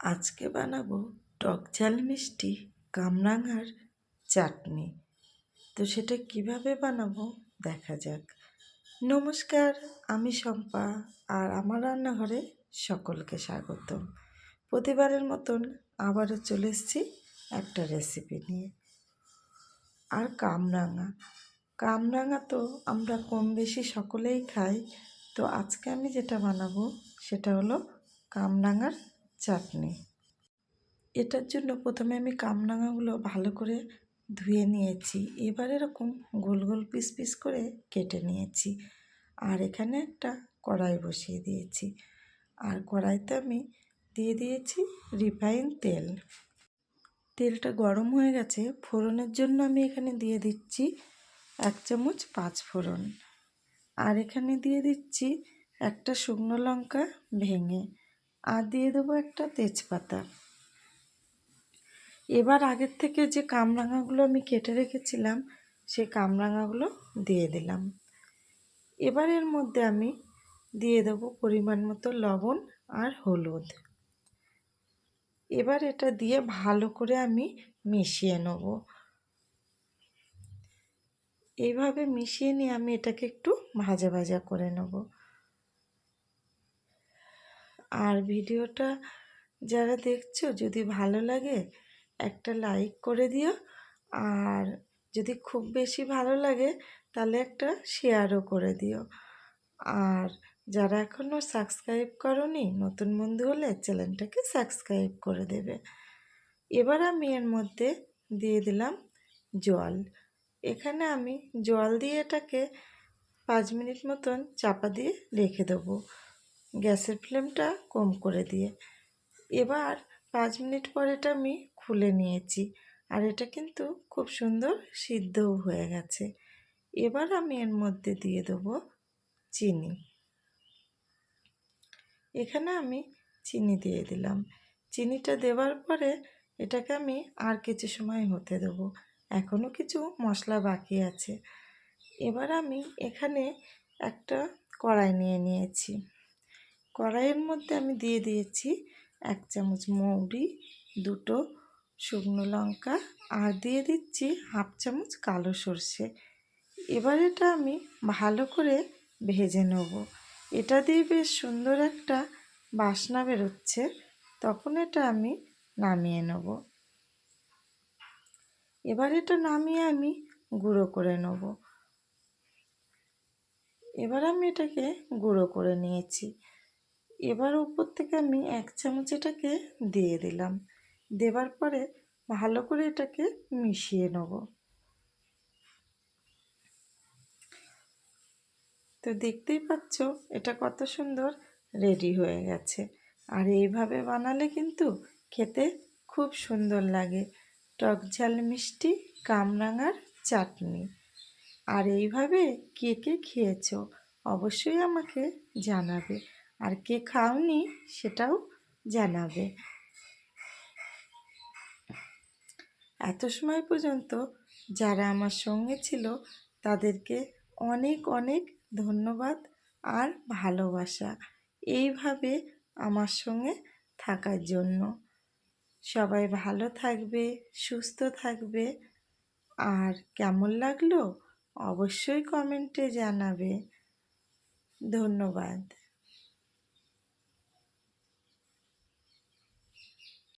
আজকে বানাবো টক ঝাল মিষ্টি কামরাঙার চাটনি। তো সেটা কীভাবে বানাবো? দেখা যাক। নমস্কার, আমি শম্পা আর আমার রান্নাঘরে সকলকে স্বাগত। প্রতিবারের মতন আবারও চলে এসেছি একটা রেসিপি নিয়ে। আর কামরাঙা। কামরাঙা তো আমরা কম বেশি সকলেই খাই। তো আজকে আমি যেটা বানাবো সেটা হলো কামরাঙার চাটনি। এটার জন্য প্রথমে আমি কামরাঙাগুলো ভালো করে ধুয়ে নিয়েছি। এবার এরকম গোল গোল পিস পিস করে কেটে নিয়েছি। আর এখানে একটা কড়াই বসিয়ে দিয়েছি। আর কড়াইতে আমি দিয়ে দিয়েছি রিফাইন তেল। তেলটা গরম হয়ে গেছে, ফোড়নের জন্য আমি এখানে দিয়ে দিচ্ছি এক চামচ পাঁচ ফোড়ন। আর এখানে দিয়ে দিচ্ছি একটা শুকনো লঙ্কা ভেঙে। আর দিয়ে দেবো একটা তেজপাতা। এবার আগের থেকে যে কামরাঙাগুলো আমি কেটে রেখেছিলাম, সেই কামরাঙাগুলো দিয়ে দিলাম। এবার এর মধ্যে আমি দিয়ে দেবো পরিমাণ মতো লবণ আর হলুদ। এবার এটা দিয়ে ভালো করে আমি মিশিয়ে নেব। এইভাবে মিশিয়ে নিয়ে আমি এটাকে একটু ভাজা ভাজা করে নেব। আর ভিডিওটা যারা দেখছ, যদি ভালো লাগে একটা লাইক করে দিও। আর যদি খুব বেশি ভালো লাগে, তাহলে একটা শেয়ারও করে দিও। আর যারা এখনও সাবস্ক্রাইব করনি, নতুন বন্ধু হলে চ্যানেলটাকে সাবস্ক্রাইব করে দেবে। এবার আমি এর মধ্যে দিয়ে দিলাম জল। এখানে আমি জল দিয়ে এটাকে পাঁচ মিনিট মতন চাপা দিয়ে রেখে দেবো। গ্যাসের ফ্লেমটা কম করে দিয়ে। এবার পাঁচ মিনিট পর এটা আমি খুলে নিয়েছি আর এটা কিন্তু খুব সুন্দর সিদ্ধও হয়ে গেছে। এবার আমি এর মধ্যে দিয়ে দেবো চিনি। এখানে আমি চিনি দিয়ে দিলাম। চিনিটা দেওয়ার পরে এটাকে আমি আর কিছু সময় হতে দেবো। এখনও কিছু মশলা বাকি আছে। এবার আমি এখানে একটা কড়াই নিয়ে নিয়েছি। কড়াইয়ের মধ্যে আমি দিয়ে দিয়েছি এক চামচ মৌরি, দুটো শুকনো লঙ্কা আর দিয়ে দিচ্ছি হাফ চামচ কালো সর্ষে। এবার এটা আমি ভালো করে ভেজে নেব। এটা দিয়ে বেশ সুন্দর একটা বাসনা বেরোচ্ছে। তখন এটা আমি নামিয়ে নেব। এবার এটা নামিয়ে আমি গুঁড়ো করে নেব। এবার আমি এটাকে গুঁড়ো করে নিয়েছি। এবার উপর থেকে আমি এক চামচ এটাকে দিয়ে দিলাম। দেবার পরে ভালো করে এটাকে মিশিয়ে নেব। তো দেখতেই পাচ্ছ, এটা কত সুন্দর রেডি হয়ে গেছে। আর এইভাবে বানালে কিন্তু খেতে খুব সুন্দর লাগে। টক ঝাল মিষ্টি, কামরাঙার চাটনি। আর এইভাবে কে কে খেয়েছ অবশ্যই আমাকে জানাবে। আর কে খাওনি সেটাও জানাবে। এত সময় পর্যন্ত যারা আমার সঙ্গে ছিল, তাদেরকে অনেক অনেক ধন্যবাদ আর ভালোবাসা। এইভাবে আমার সঙ্গে থাকার জন্য। সবাই ভালো থাকবে, সুস্থ থাকবে। আর কেমন লাগল? অবশ্যই কমেন্টে জানাবে। ধন্যবাদ।